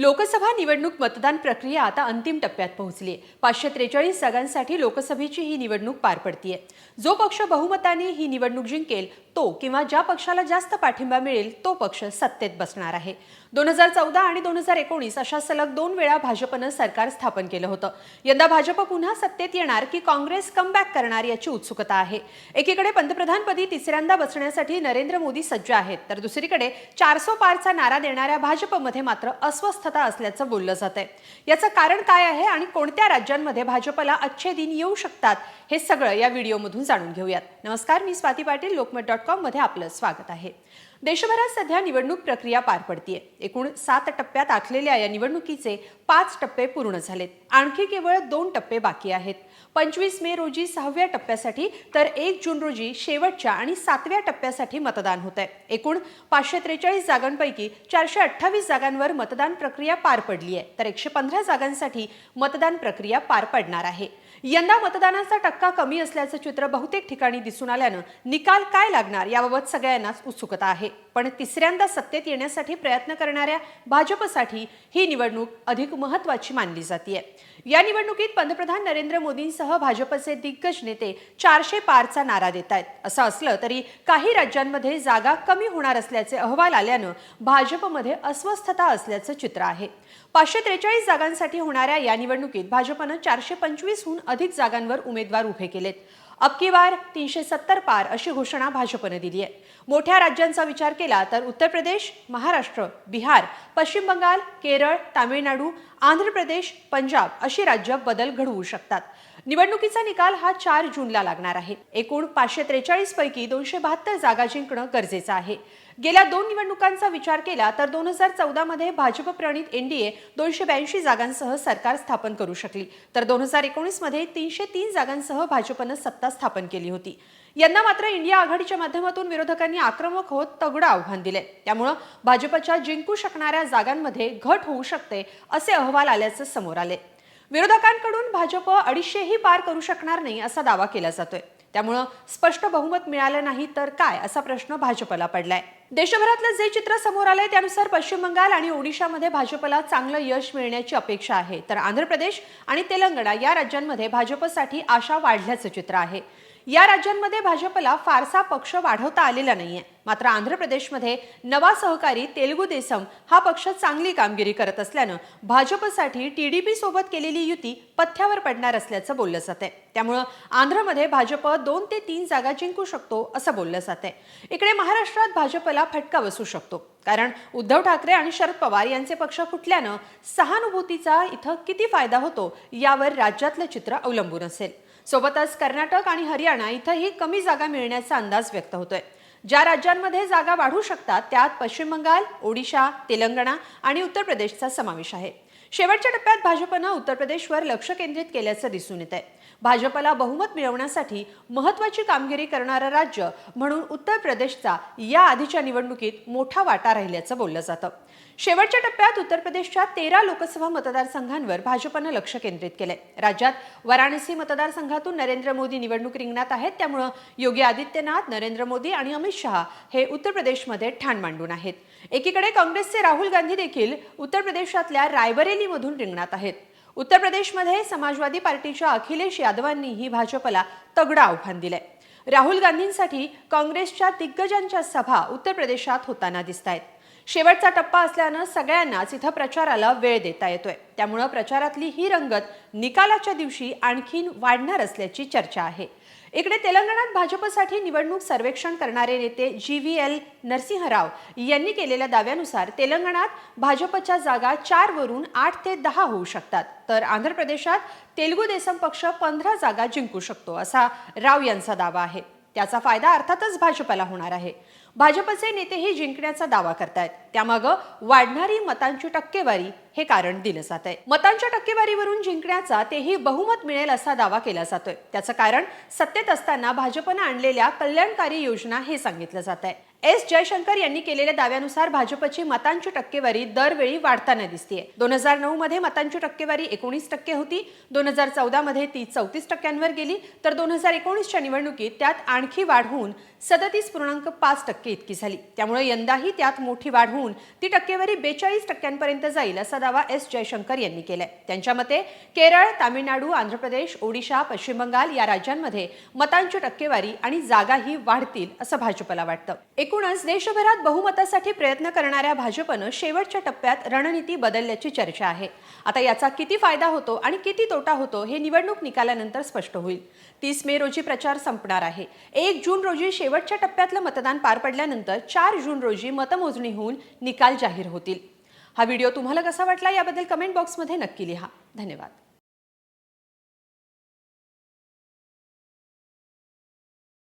लोकसभा निवडणूक मतदान प्रक्रिया आता अंतिम टप्प्यात पोहोचली आहे. पाचशे त्रेचाळीस जागांसाठी लोकसभेची ही निवडणूक पार पडतीये. जो पक्ष बहुमताने ही निवडणूक जिंकेल तो किंवा ज्या पक्षाला जास्त पाठिंबा मिळेल तो पक्ष सत्तेत बसणार आहे. दोन हजार चौदा आणि दोन हजार एकोणीस अशा सलग दोन वेळा भाजपनं सरकार स्थापन केलं होतं. यंदा भाजप पुन्हा सत्तेत येणार की काँग्रेस कमबॅक करणार याची उत्सुकता आहे. एकीकडे पंतप्रधानपदी तिसऱ्यांदा बसण्यासाठी नरेंद्र मोदी सज्ज आहेत तर दुसरीकडे चारसो पारचा नारा देणाऱ्या भाजपमध्ये मात्र अस्वस्थता असल्याचं बोललं जात आहे याचं कारण काय आहे आणि कोणत्या राज्यांमध्ये भाजपला अच्छे दिन येऊ शकतात हे सगळं या व्हिडिओमधून जाणून घेऊयात. नमस्कार मी स्वाती पाटील लोकमत डॉट कॉममध्ये आपलं स्वागत आहे. देशभरात सध्या निवडणूक प्रक्रिया पार पडतीये. एकूण सात टप्प्यात आखलेल्या या निवडणुकीचे पाच टप्पे पूर्ण झालेत. आणखी केवळ दोन टप्पे बाकी आहेत. पंचवीस मे रोजी सहाव्या टप्प्यासाठी तर एक जून रोजी शेवटच्या आणि सातव्या टप्प्यासाठी मतदान होत आहे एकूण पाचशे त्रेचाळीस जागांपैकी चारशे अठ्ठावीस जागांवर मतदान प्रक्रिया पार पडली आहे तर एकशे पंधरा जागांसाठी मतदान प्रक्रिया पार पडणार आहे. यंदा मतदानाचा टक्का कमी असल्याचं चित्र बहुतेक ठिकाणी दिसून आल्यानं निकाल काय लागणार याबाबत सगळ्यांनाच उत्सुकता आहे. पण तिसऱ्यांदा सत्तेत येण्यासाठी प्रयत्न करणाऱ्या भाजपसाठी ही निवडणूक अधिक महत्वाची मानली जाते या निवडणुकीत पंतप्रधान नरेंद्र मोदींसह भाजपचे दिग्गज नेते चारशे पारचा नारा देत आहेत. असं असलं तरी काही राज्यांमध्ये जागा कमी होणार असल्याचे अहवाल आल्यानं भाजपमध्ये अस्वस्थता असल्याचं चित्र आहे. पाचशे त्रेचाळीस जागांसाठी होणाऱ्या या निवडणुकीत भाजपनं चारशे पंचवीसहून अधिक जागांवर उमेदवार उभे केलेत. अबकी बार तीनशे सत्तर पार अशी घोषणा भाजपनं दिली आहे. मोठ्या राज्यांचा विचार केला तर उत्तर प्रदेश महाराष्ट्र बिहार पश्चिम बंगाल केरळ तामिळनाडू आंध्र प्रदेश पंजाब अशी राज्य बदल घडवू शकतात. निवडणुकीचा निकाल हा चार जूनला लागणार आहे. एकूण पाचशे त्रेचाळीस पैकी दोनशे बहात्तर जागा जिंकणं गरजेचं आहे. गेल्या दोन निवडणुकांचा विचार केला तर दोन हजार चौदामध्ये भाजप प्रणित एनडीए दोनशे ब्याऐंशी जागांसह सरकार स्थापन करू शकली. तर दोन हजार एकोणीसमध्ये तीनशे तीन जागांसह भाजपनं सत्ता स्थापन केली होती. यांना मात्र इंडिया आघाडीच्या माध्यमातून विरोधकांनी आक्रमक होत तगडं आव्हान दिले त्यामुळं भाजपच्या जिंकू शकणाऱ्या जागांमध्ये घट होऊ शकते असे अहवाल आल्याचं समोर आले विरोधकांकडून भाजप अडीचशेही पार करू शकणार नाही असा दावा केला जातोय. त्यामुळं स्पष्ट बहुमत मिळालं नाही तर काय असा प्रश्न भाजपला पडलाय. देशभरातलं जे चित्र समोर आलंय त्यानुसार पश्चिम बंगाल आणि ओडिशामध्ये भाजपला चांगलं यश मिळण्याची अपेक्षा आहे. तर आंध्र प्रदेश आणि तेलंगणा या राज्यांमध्ये भाजपसाठी आशा वाढल्याचं चित्र आहे. या राज्यांमध्ये भाजपला फारसा पक्ष वाढवता आलेला नाहीये. मात्र आंध्र प्रदेशमध्ये नवा सहकारी तेलुगू देसम हा पक्ष चांगली कामगिरी करत असल्यानं भाजपसाठी टीडीपी सोबत केलेली युती पथ्यावर पडणार असल्याचं बोललं जात आहे त्यामुळं आंध्रमध्ये भाजप दोन ते तीन जागा जिंकू शकतो असं बोललं जात आहे इकडे महाराष्ट्रात भाजपला फटका बसू शकतो. कारण उद्धव ठाकरे आणि शरद पवार यांचे पक्ष फुटल्यानं सहानुभूतीचा इथं किती फायदा होतो यावर राज्यातलं चित्र अवलंबून असेल. सोबतच कर्नाटक आणि हरियाणा इथंही कमी जागा मिळण्याचा अंदाज व्यक्त होतोय. ज्या राज्यांमध्ये जागा वाढू शकतात त्यात पश्चिम बंगाल ओडिशा तेलंगणा आणि उत्तर प्रदेशचा समावेश आहे. शेवटच्या टप्प्यात भाजपनं उत्तर प्रदेशवर लक्ष केंद्रित केल्याचं दिसून येत आहे भाजपला बहुमत मिळवण्यासाठी महत्वाची कामगिरी करणारं राज्य म्हणून उत्तर प्रदेशचा या आधीच्या निवडणुकीत मोठा वाटा राहिल्याचं बोललं जातं. शेवटच्या टप्प्यात उत्तर प्रदेशच्या तेरा लोकसभा मतदारसंघांवर भाजपनं लक्ष केंद्रित केलंय. राज्यात वाराणसी मतदारसंघातून नरेंद्र मोदी निवडणूक रिंगणात आहेत. त्यामुळं योगी आदित्यनाथ नरेंद्र मोदी आणि अमित शहा हे उत्तर प्रदेशमध्ये ठाण मांडून आहेत. एकीकडे काँग्रेसचे राहुल गांधी देखील उत्तर प्रदेशातल्या रायबरेलीमधून रिंगणात आहेत. उत्तर प्रदेशमध्ये समाजवादी पार्टीच्या अखिलेश यादवांनीही भाजपला तगडं आव्हान दिलंय. राहुल गांधींसाठी काँग्रेसच्या दिग्गजांच्या सभा उत्तर प्रदेशात होताना दिसत आहेत शेवटचा टप्पा असल्यानं सगळ्यांनाच इथं प्रचाराला वेळ देता येतोय. त्यामुळं प्रचारातली ही रंगत निकालाच्या दिवशी आणखीन वाढणार असल्याची चर्चा आहे. इकडे तेलंगणात भाजपसाठी निवडणूक सर्वेक्षण करणारे नेते जी व्ही एल नरसिंहराव यांनी केलेल्या दाव्यानुसार तेलंगणात भाजपच्या जागा चार वरून आठ ते दहा होऊ शकतात. तर आंध्र प्रदेशात तेलुगू देसम पक्ष पंधरा जागा जिंकू शकतो असा राव यांचा दावा आहे. त्याचा फायदा अर्थातच भाजपला होणार आहे. भाजपचे नेतेही जिंकण्याचा दावा करतायत. त्यामागं वाढणारी मतांची टक्केवारी हे कारण दिलं जात आहे मतांच्या टक्केवारीवरून जिंकण्याचा तेही बहुमत मिळेल असा दावा केला जातोय. त्याचं कारण सत्तेत असताना भाजपनं आणलेल्या कल्याणकारी योजना हे सांगितलं जात आहे एस जयशंकर यांनी केलेल्या दाव्यानुसार भाजपची मतांची टक्केवारी दरवेळी वाढताना दिसतीये. दोन हजार नऊ मध्ये मतांची टक्केवारी एकोणीस टक्के होती. दोन हजार चौदा मध्ये ती चौतीस टक्क्यांवर गेली. तर दोन हजार एकोणीसच्या निवडणुकीत त्यात आणखी वाढ होऊन सदतीस पूर्णांक पाच टक्के इतकी झाली. त्यामुळे यंदाही त्यात मोठी वाढ होऊन ती टक्केवारी बेचाळीस टक्क्यांपर्यंत जाईल असा दावा एस जयशंकर यांनी केलाय. त्यांच्या मते केरळ तामिळनाडू आंध्र प्रदेश ओडिशा पश्चिम बंगाल या राज्यांमध्ये मतांची टक्केवारी आणि जागाही वाढतील असं भाजपला वाटतं. एकूणच देशभरात बहुमतासाठी प्रयत्न करणाऱ्या भाजपनं शेवटच्या टप्प्यात रणनीती बदलल्याची चर्चा आहे. आता याचा किती फायदा होतो आणि किती तोटा होतो हे निवडणूक निकालानंतर स्पष्ट होईल. तीस मे रोजी प्रचार संपणार आहे. एक जून रोजी शेवटच्या टप्प्यातलं मतदान पार पडल्यानंतर चार जून रोजी मतमोजणी होऊन निकाल जाहीर होतील. हा व्हिडिओ तुम्हाला कसा वाटला याबद्दल कमेंट बॉक्समध्ये नक्की लिहा. धन्यवाद.